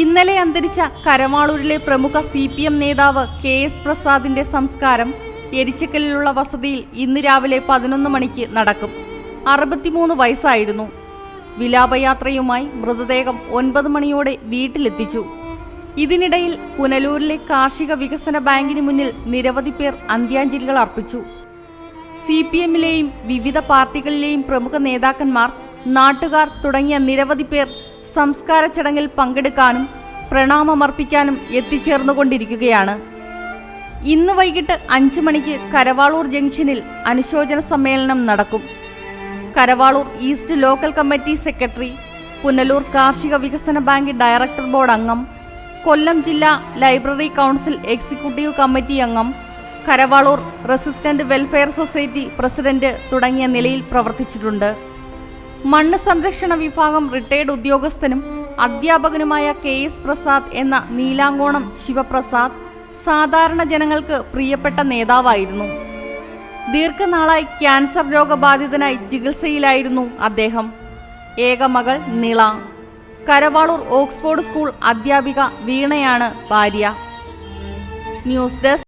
ഇന്നലെ അന്തരിച്ച കരമാളൂരിലെ പ്രമുഖ സി പി എം നേതാവ് കെ എസ് പ്രസാദിന്റെ സംസ്കാരം എരിച്ചക്കലിലുള്ള വസതിയിൽ ഇന്ന് രാവിലെ പതിനൊന്ന് മണിക്ക് നടക്കും. അറുപത്തിമൂന്ന് വയസ്സായിരുന്നു. വിലാപയാത്രയുമായി മൃതദേഹം ഒൻപത് മണിയോടെ വീട്ടിലെത്തിച്ചു. ഇതിനിടയിൽ പുനലൂരിലെ കാർഷിക വികസന ബാങ്കിന് മുന്നിൽ നിരവധി പേർ അന്ത്യാഞ്ജലികൾ അർപ്പിച്ചു. സി പി എമ്മിലെയും വിവിധ പാർട്ടികളിലെയും പ്രമുഖ നേതാക്കന്മാർ നാട്ടുകാർ തുടങ്ങിയ നിരവധി പേർ സംസ്കാര ചടങ്ങിൽ പങ്കെടുക്കാനും പ്രണാമമർപ്പിക്കാനും എത്തിച്ചേർന്നുകൊണ്ടിരിക്കുകയാണ്. ഇന്ന് വൈകിട്ട് അഞ്ചു മണിക്ക് കരവാളൂർ ജംഗ്ഷനിൽ അനുശോചന സമ്മേളനം നടക്കും. Karavaloor east local committee secretary Punalur കാർഷിക വികസന ബാങ്ക് ഡയറക്ടർ ബോർഡ് അംഗം കൊല്ലം ജില്ലാ ലൈബ്രറി കൗൺസിൽ എക്സിക്യൂട്ടീവ് കമ്മിറ്റി അംഗം Karavaloor residents welfare society president തുടങ്ങിയ നിലയിൽ പ്രവർത്തിച്ചിട്ടുണ്ട്. മണ്ണ് സംരക്ഷണ വിഭാഗം റിട്ടയർഡ് ഉദ്യോഗസ്ഥനും അധ്യാപകനുമായ കെ എസ് പ്രസാദ് എന്ന നീലാങ്കോണം ശിവപ്രസാദ് സാധാരണ ജനങ്ങൾക്ക് പ്രിയപ്പെട്ട നേതാവായിരുന്നു. ദീർഘനാളായി ക്യാൻസർ രോഗബാധിതനായി ചികിത്സയിലായിരുന്നു അദ്ദേഹം. ഏകമകൾ നിള. കരവാളൂർ ഓക്സ്ഫോർഡ് സ്കൂൾ അധ്യാപിക വീണയാണ് ഭാര്യ. News desk